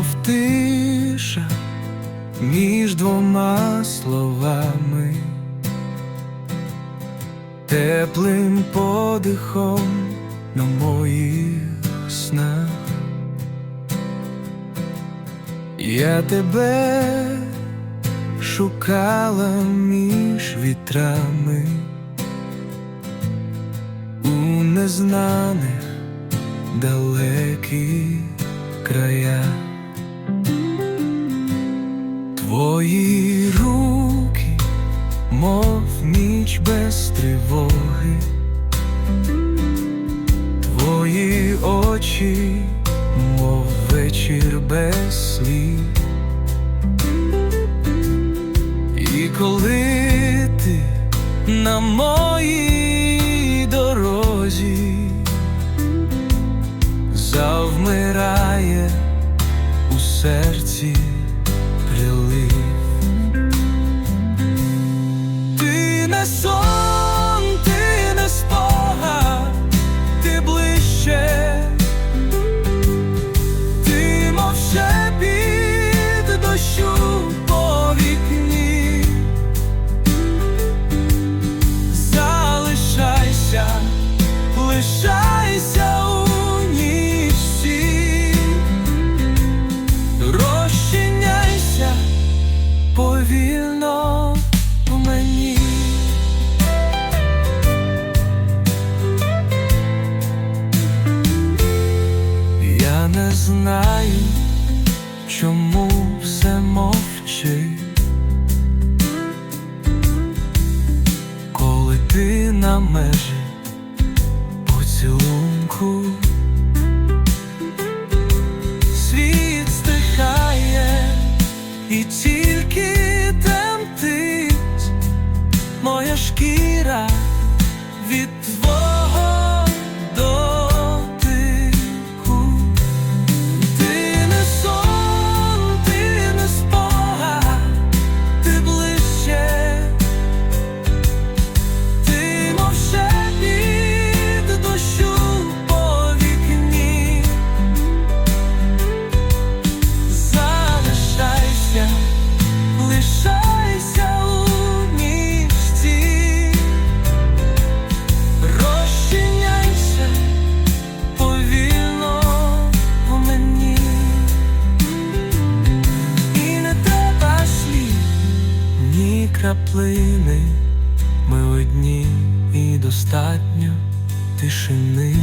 мов тиша між двома словами, теплим подихом на моїх снах. Я тебе шукала між вітрами у незнаних далеких краях. Твої руки, мов ніч без тривоги, твої очі, мов вечір без слів. І коли ти на моїй дорозі завмирає у серці сон, ти не спогад, ти ближче, ти мов шепіт дощу по вікні. Залишайся, лишайся у нічці, розчиняйся повільно знаю, чому все мовчи, коли ти на межі поцілунку, ні краплини. Ми одні і достатньо тишини.